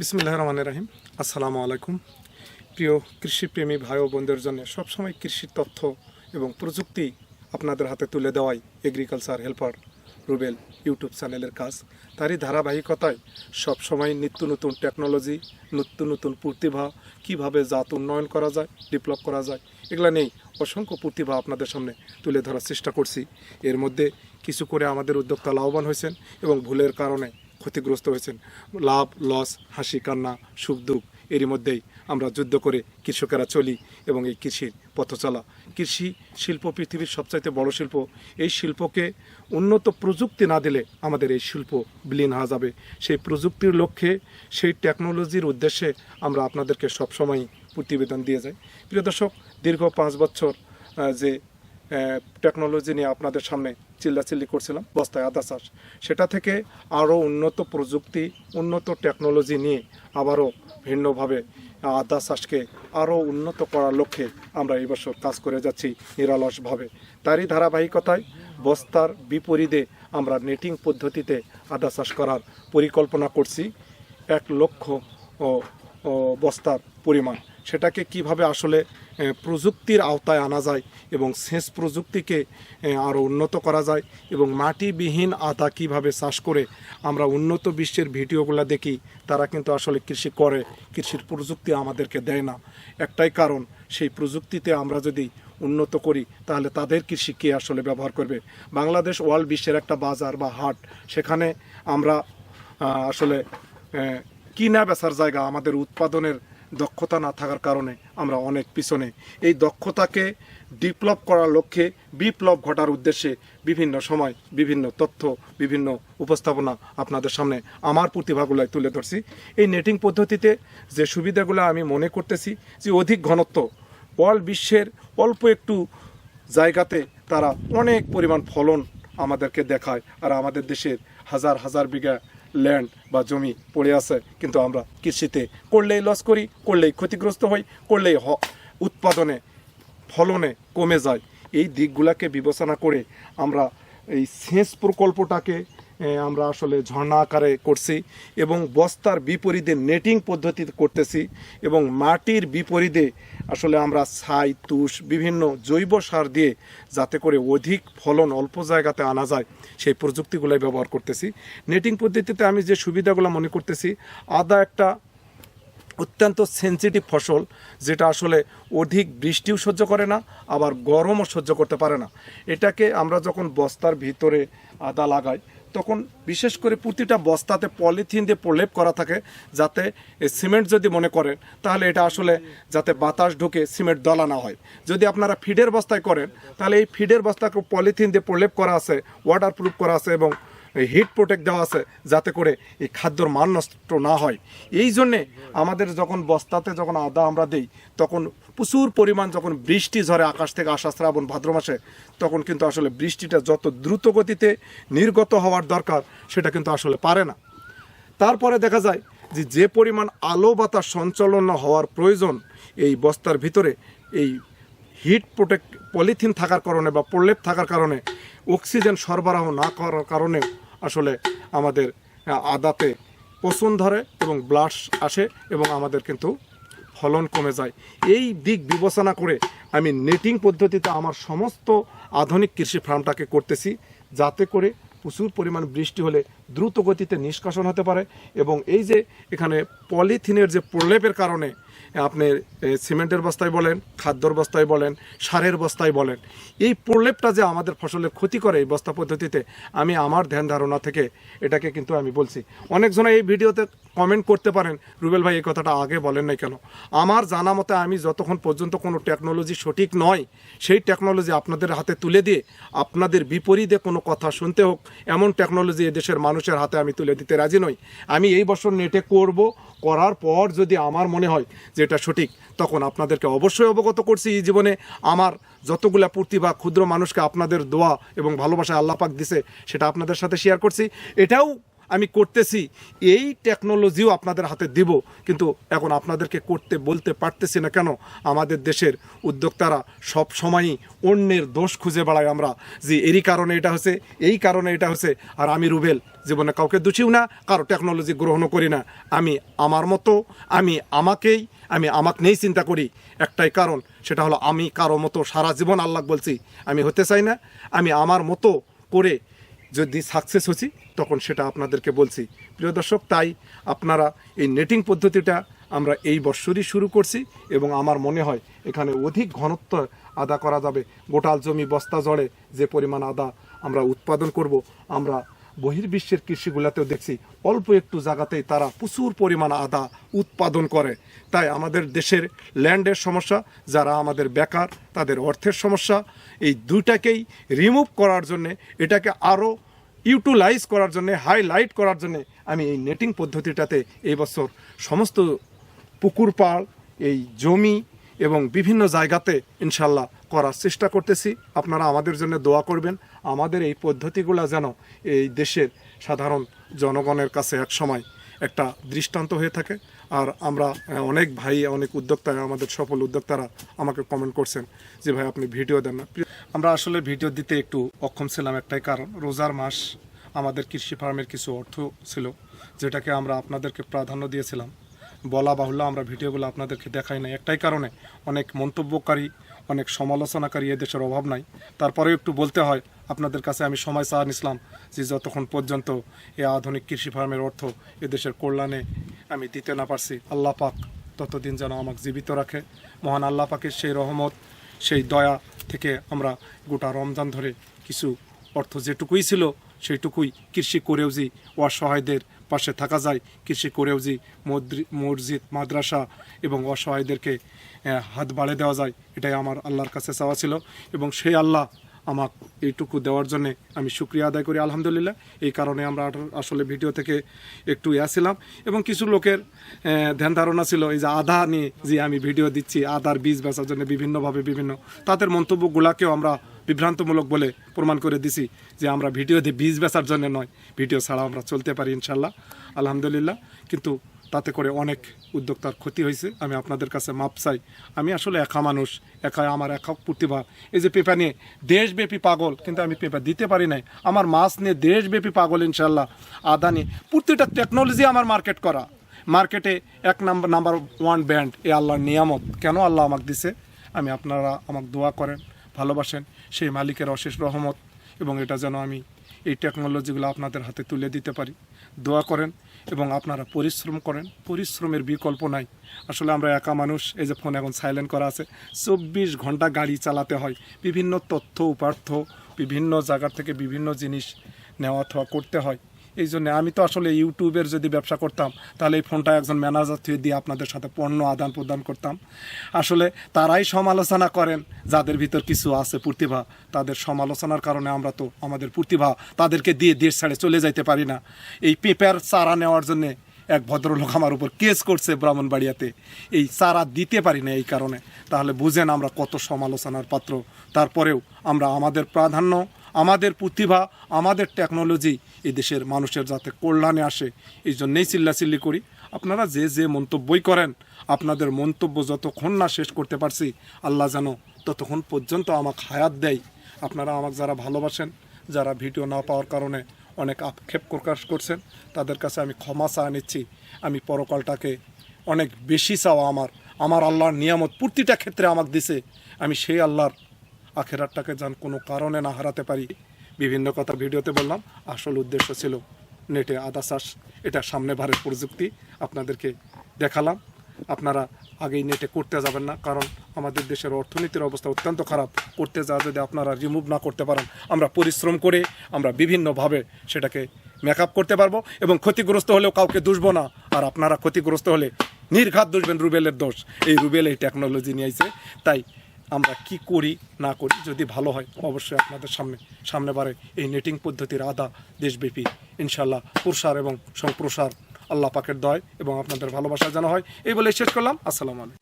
বিসমিল্লাহ রহমান রাহিম। আসসালামু আলাইকুম। প্রিয় কৃষিপ্রেমী ভাই ও বোনদের জন্য সবসময় কৃষির তথ্য এবং প্রযুক্তি আপনাদের হাতে তুলে দেওয়াই এগ্রিকালচার হেল্পার রুবেল ইউটিউব চ্যানেলের কাজ। তারই ধারাবাহিকতায় সবসময় নিত্য নতুন টেকনোলজি নিত্য নতুন প্রতিভা, কীভাবে জাত উন্নয়ন করা যায় ডেভেলপ করা যায়, এগুলা নেই অসংখ্য প্রতিভা আপনাদের সামনে তুলে ধরার চেষ্টা করছি। এর মধ্যে কিছু করে আমাদের উদ্যোক্তা লাভবান হয়েছেন এবং ভুলের কারণে ক্ষতিগ্রস্ত হয়েছেন। লাভ, লস, হাসি, কান্না, সুখ, দুঃখ, এরই মধ্যেই আমরা যুদ্ধ করে কৃষকেরা চলি এবং এই কৃষির পথ চলা। কৃষি শিল্প পৃথিবীর সবচাইতে বড় শিল্প। এই শিল্পকে উন্নত প্রযুক্তি না দিলে আমাদের এই শিল্প বিলীন হয়ে যাবে। সেই প্রযুক্তির লক্ষ্যে, সেই টেকনোলজির উদ্দেশ্যে আমরা আপনাদেরকে সবসময় প্রতিবেদন দিয়ে যাই। প্রিয় দর্শক, দীর্ঘ পাঁচ বছর যে টেকনোলজি নিয়ে আপনাদের সামনে চিল্লাচিল্লি করছিলাম, বস্তায় আদা চাষ। সেটা থেকে আরও উন্নত প্রযুক্তি, উন্নত টেকনোলজি নিয়ে আবারও ভিন্নভাবে আদা চাষকে আরও উন্নত করার লক্ষ্যে আমরা এই বছর কাজ করে যাচ্ছি নিরলসভাবে। তারই ধারাবাহিকতায় বস্তার বিপরীতে আমরা নেটিং পদ্ধতিতে আদা চাষ করার পরিকল্পনা করছি। এক লক্ষ ও বস্তার পরিমাণ। সেটাকে কীভাবে আসলে প্রযুক্তির আওতায় আনা যায় এবং সেচ প্রযুক্তিকে আরও উন্নত করা যায় এবং মাটিবিহীন আতা কীভাবে চাষ করে আমরা উন্নত বিশ্বের ভিডিওগুলো দেখি, তারা কিন্তু আসলে কৃষি করে, কৃষির প্রযুক্তি আমাদেরকে দেয় না। একটাই কারণ, সেই প্রযুক্তিতে আমরা যদি উন্নত করি, তাহলে তাদের কৃষি কে আসলে ব্যবহার করবে? বাংলাদেশ ওয়ার্ল্ড বিশ্বের একটা বাজার বা হাট, সেখানে আমরা আসলে কিনা বেচার জায়গা, আমাদের উৎপাদনের দক্ষতা না থাকার কারণে আমরা অনেক পিছনে। এই দক্ষতাকে ডেভেলপ করার লক্ষ্যে বিপ্লব ঘটার উদ্দেশ্যে বিভিন্ন সময় বিভিন্ন তথ্য, বিভিন্ন উপস্থাপনা আপনাদের সামনে আমার প্রতিভাগুলাই তুলে ধরছি। এই নেটিং পদ্ধতিতে যে সুবিধাগুলো আমি মনে করতেছি যে অধিক ঘনত্ব ওয়ার্ল্ড বিশ্বের অল্প একটু জায়গাতে তারা অনেক পরিমাণ ফলন আমাদেরকে দেখায়। আর আমাদের দেশের হাজার হাজার বিঘা ল্যান্ড বা জমি পড়ে আছে, কিন্তু আমরা কৃষিতে করলেই লস করি, করলেই ক্ষতিগ্রস্ত হই, করলেই উৎপাদনে, ফলনে কমে যায়। এই দিকগুলোকে বিবেচনা করে আমরা এই সেচ প্রকল্পটাকে আমরা আসলে ঝর্ণা আকারে করছি এবং বস্তার বিপরীতে নেটিং পদ্ধতিতে করতেছি এবং মাটির বিপরীতে আসলে আমরা ছাই, তুষ, বিভিন্ন জৈব সার দিয়ে যাতে করে অধিক ফলন অল্প জায়গাতে আনা যায়, সেই প্রযুক্তিগুলাই ব্যবহার করতেছি। নেটিং পদ্ধতিতে আমি যে সুবিধাগুলো মনে করতেছি, আদা একটা অত্যন্ত সেন্সিটিভ ফসল, যেটা আসলে অধিক বৃষ্টিও সহ্য করে না, আবার গরমও সহ্য করতে পারে না। এটাকে আমরা যখন বস্তার ভিতরে আদা লাগাই তখন বিশেষ করে প্রতিটা বস্তাতে পলিথিন দিয়ে প্রলেপ করা থাকে যাতে সিমেন্ট যদি মনে করেন, তাহলে এটা আসলে যাতে বাতাস ঢুকে সিমেন্ট দলা না হয়। যদি আপনারা ফিডের বস্তায় করেন, তাহলে এই ফিডের বস্তাকে পলিথিন দিয়ে প্রলেপ করা আছে ওয়াটার প্রুফ করা আছে এবং হিট প্রোটেক্ট দেওয়া আছে যাতে করে এই খাদ্যর মান নষ্ট না হয়। এই জন্যে আমাদের যখন বস্তাতে যখন আদা আমরা দিই, তখন প্রচুর পরিমাণ যখন বৃষ্টি ঝরে আকাশ থেকে আসা শ্রাবণ ভাদ্র মাসে, তখন কিন্তু আসলে বৃষ্টিটা যত দ্রুত গতিতে নির্গত হওয়ার দরকার, সেটা কিন্তু আসলে পারে না। তারপরে দেখা যায় যে যে পরিমাণ আলো বাতাস সঞ্চালন হওয়ার প্রয়োজন এই বস্তার ভিতরে, এই হিট প্রোটেক্ট পলিথিন থাকার কারণে বা প্রলেপ থাকার কারণে অক্সিজেন সরবরাহ না করার কারণে আসলে আমাদের আদাতে পচন ধরে এবং ব্লাড আসে এবং আমাদের কিন্তু ফলন কমে যায়। এই দিক বিবেচনা করে আমি নেটিং পদ্ধতিতে আমার সমস্ত আধুনিক কৃষি ফার্মটাকে করতেছি, যাতে করে প্রচুর পরিমাণ বৃষ্টি হলে দ্রুত গতিতে নিষ্কাশন হতে পারে এবং এই যে এখানে পলিথিনের যে প্রলেপের কারণে আপনি সিমেন্টের বস্তায় বলেন, খাদ্যর বস্তায় বলেন, সারের বস্তায় বলেন, এই প্রলেপটা যে আমাদের ফসলের ক্ষতি করে এই বস্তা পদ্ধতিতে, আমি আমার ধ্যান ধারণা থেকে এটাকে কিন্তু আমি বলছি। অনেকজন এই ভিডিওতে কমেন্ট করতে পারেন, রুবেল ভাই এই কথাটা আগে বলেন নাই কেন? আমার জানা মতে আমি যতক্ষণ পর্যন্ত কোনো টেকনোলজি সঠিক নয়, সেই টেকনোলজি আপনাদের হাতে তুলে দিয়ে আপনাদের বিপরীতে কোনো কথা শুনতে হোক, এমন টেকনোলজি এদেশের মানুষের হাতে আমি তুলে দিতে রাজি নই। আমি এই বছর নেটে করব, করার পর যদি আমার মনে হয় যে এটা সঠিক, তখন আপনাদেরকে অবশ্যই অবগত করছি এই জীবনে। আমার যতগুলা বা ক্ষুদ্র মানুষকে আপনাদের দোয়া এবং ভালোবাসা আল্লাপাক দিছে, সেটা আপনাদের সাথে শেয়ার করছি। এটাও আমি করতেছি, এই টেকনোলজিও আপনাদের হাতে দিব। কিন্তু এখন আপনাদেরকে করতে, বলতে পারতেছি না কেন? আমাদের দেশের উদ্যোক্তারা সব সময়ই অন্যের দোষ খুঁজে বেড়ায় আমরা। যে এরই কারণে এটা হচ্ছে এই কারণে এটা হচ্ছে আর আমি রুবেল, জীবনে কাউকে দোষিও না, কারও টেকনোলজি গ্রহণও করি না। আমি আমার মতো, আমি আমাকেই, আমি আমাকে নেই চিন্তা করি। একটাই কারণ, সেটা হলো আমি কারও মতো সারা জীবন আল্লাহ বলছি, আমি হতে চাই না। আমি আমার মতো করে যদি সাকসেস হচ্ছি, তখন সেটা আপনাদেরকে বলছি। প্রিয় দর্শক, তাই আপনারা এই নেটিং পদ্ধতিটা আমরা এই বৎসরই শুরু করছি এবং আমার মনে হয় এখানে অধিক ঘনত্ব আদা করা যাবে। গোটাল জমি, বস্তা জড়ে যে পরিমাণ আদা আমরা উৎপাদন করব, আমরা বহির্বিশ্বের কৃষিগুলাতেও দেখছি অল্প একটু জায়গাতেই তারা প্রচুর পরিমাণ আদা উৎপাদন করে। তাই আমাদের দেশের ল্যান্ডের সমস্যা, যারা আমাদের বেকার, তাদের অর্থের সমস্যা, এই দুইটাকেই রিমুভ করার জন্যে, এটাকে আরও ইউটিলাইজ করার জন্যে হাইলাইট করার জন্যে আমি এই নেটিং পদ্ধতিটাতে এই বছর সমস্ত পুকুর পাড়, এই জমি এবং বিভিন্ন জায়গাতে ইনশাল্লাহ করার চেষ্টা করতেছি। আপনারা আমাদের জন্য দোয়া করবেন। আমাদের এই পদ্ধতিগুলো যেন এই দেশের সাধারণ জনগণের কাছে এক সময় একটা দৃষ্টান্ত হয়ে থাকে। আর আমরা অনেক ভাই, অনেক উদ্যোক্তা, আমাদের সফল উদ্যোক্তারা আমাকে কমেন্ট করছেন যে, ভাই, আপনি ভিডিও দেন না। আমরা আসলে ভিডিও দিতে একটু অক্ষম ছিলাম একটাই কারণ, রোজার মাস আমাদের কৃষি ফার্মের কিছু অর্থ ছিল, যেটাকে আমরা আপনাদেরকে প্রাধান্য দিয়েছিলাম। বলা বাহুল্য আমরা ভিডিওগুলো আপনাদেরকে দেখাই না একটাই কারণে অনেক মন্তব্যকারী অনেক সমালোচনাকারী এদেশের অভাব নাই। তারপরেও একটু বলতে হয়, আপনাদের কাছে আমি সময় চাহ নিছিলাম যে যতক্ষণ পর্যন্ত এই আধুনিক কৃষি ফার্মের অর্থ এদেশের কল্যাণে আমি দিতে না পারছি, আল্লাহ পাক ততদিন যেন আমাকে জীবিত রাখে। মহান আল্লাহ পাকের সেই রহমত, সেই দয়া থেকে আমরা গোটা রমজান ধরে কিছু অর্থ যেটুকুই ছিল, সেইটুকুই কৃষি করেও যে অসহায়দের পাশে থাকা যায়। কৃষি করেও যে মসজিদ, মাদ্রাসা এবং অসহায়দেরকে হাত বাড়ে দেওয়া যায়। এটাই আমার আল্লাহর কাছে চাওয়া ছিল এবং সেই আল্লাহ আমাকে এইটুকু দেওয়ার জন্য আমি শুক্রিয়া আদায় করি আলহামদুলিল্লাহ। এই কারণে আমরা আসলে ভিডিও থেকে একটু ইয়াছিলাম এবং কিছু লোকের ধ্যান ধারণা ছিল এই যে আধা নিয়ে যে আমি ভিডিও দিচ্ছি আদার বীজ বেচার জন্য বিভিন্নভাবে বিভিন্ন। তাদের মন্তব্যগুলাকেও আমরা বিভ্রান্তমূলক বলে প্রমাণ করে দিছি যে আমরা ভিডিও দিয়ে বীজ বেচার জন্য নয়, ভিডিও ছাড়া আমরা চলতে পারি ইনশাল্লাহ আলহামদুলিল্লাহ। কিন্তু তাতে করে অনেক উদ্যোক্তার ক্ষতি হয়েছে, আমি আপনাদের কাছে মাপ চাই। আমি আসলে একা মানুষ একা আমার একা প্রতিভা। এই যে পেপার নিয়ে দেশব্যাপী পাগল, কিন্তু আমি পেপার দিতে পারি নাই। আমার মাছ নিয়ে দেশব্যাপী পাগল ইনশাল্লাহ আদা নিয়ে প্রতিটা টেকনোলজি আমার মার্কেট করা। মার্কেটে এক নাম্বার নাম্বার ওয়ান ব্যান্ড এ আল্লাহর নিয়ামত। কেন আল্লাহ আমাকে দিছে? আমি আপনারা আমাকে দোয়া করেন। ভালোবাসেন, সেই মালিকের অশেষ রহমত এবং এটা যেন আমি এই টেকনোলজিগুলো আপনাদের হাতে তুলে দিতে পারি। দোয়া করেন এবং আপনারা পরিশ্রম করেন। পরিশ্রমের বিকল্প নাই। আসলে আমরা একা মানুষ, এই যে ফোন এখন সাইলেন্ট করা আছে, চব্বিশ ঘণ্টা গাড়ি চালাতে হয়। বিভিন্ন তথ্য, উপার্থ, বিভিন্ন জায়গার থেকে বিভিন্ন জিনিস নেওয়া থাওয়া করতে হয়। এই জন্য আমি তো আসলে ইউটিউবের যদি ব্যবসা করতাম, তাহলে এই ফোনটা একজন ম্যানেজার থেকে দিয়ে আপনাদের সাথে পণ্য আদান প্রদান করতাম। আসলে তারাই সমালোচনা করেন, যাদের ভিতর কিছু আছে প্রতিভা, তাদের সমালোচনার কারণে আমরা তো আমাদের প্রতিভা তাদেরকে দিয়ে দেশ ছেড়ে চলে যাইতে পারি না। এই পেপার চারা নেওয়ার জন্যে এক ভদ্রলোক আমার উপর কেস করছে ব্রাহ্মণবাড়িয়াতে। এই চারা দিতে পারি না এই কারণে। তাহলে বুঝেন আমরা কত সমালোচনার পাত্র। তারপরেও আমরা আমাদের প্রাধান্য আমাদের প্রতিভা, আমাদের টেকনোলজি এই দেশের মানুষের যাতে কল্যাণে আসে, এই জন্যেই চিল্লাচিল্লি করি। আপনারা যে যে মন্তব্যই করেন, আপনাদের মন্তব্য যতক্ষণ না শেষ করতে পারছি, আল্লাহ যেন ততক্ষণ পর্যন্ত আমাকে হায়াত দেয়। আপনারা আমাকে যারা ভালোবাসেন, যারা ভিডিও না পাওয়ার কারণে অনেক আক্ষেপ প্রকাশ করছেন, তাদের কাছে আমি ক্ষমা চাওয়া নিচ্ছি। আমি পরকালটাকে অনেক বেশি চাওয়া আমার আমার আল্লাহর নিয়ামত প্রতিটা ক্ষেত্রে আমাকে দিছে। আমি সেই আল্লাহর আখেরাতটাকে যান কোনো কারণে না হারাতে পারি। বিভিন্ন কথা ভিডিওতে বললাম, আসল উদ্দেশ্য ছিল নেটে আদা চাষ এটা সামনে ভারের প্রযুক্তি। আপনাদেরকে দেখালাম, আপনারা আগেই নেটে করতে যাবেন না, কারণ আমাদের দেশের অর্থনীতির অবস্থা অত্যন্ত খারাপ। করতে যাওয়া যদি আপনারা রিমুভ না করতে পারেন, আমরা পরিশ্রম করে আমরা বিভিন্নভাবে সেটাকে মেকআপ করতে পারব এবং ক্ষতিগ্রস্ত হলেও কাউকে দুষবো না। আর আপনারা ক্ষতিগ্রস্ত হলে নির্ঘাত দুষবেন রুবেলের দোষ। এই রুবেল এই টেকনোলজি নিয়ে আইছে, তাই আমরা কি করি, না করি, যদি ভালো হয়, অবশ্যই আপনাদের সামনে সামনে বারে এই নেটিং পদ্ধতির আদা দেশব্যাপী ইনশাল্লাহ প্রসার এবং সম্প্রসার আল্লাহ পাকের দয় এবং আপনাদের ভালোবাসা জানা হয়। এই বলে শেষ করলাম। আসসালামু আলাইকুম।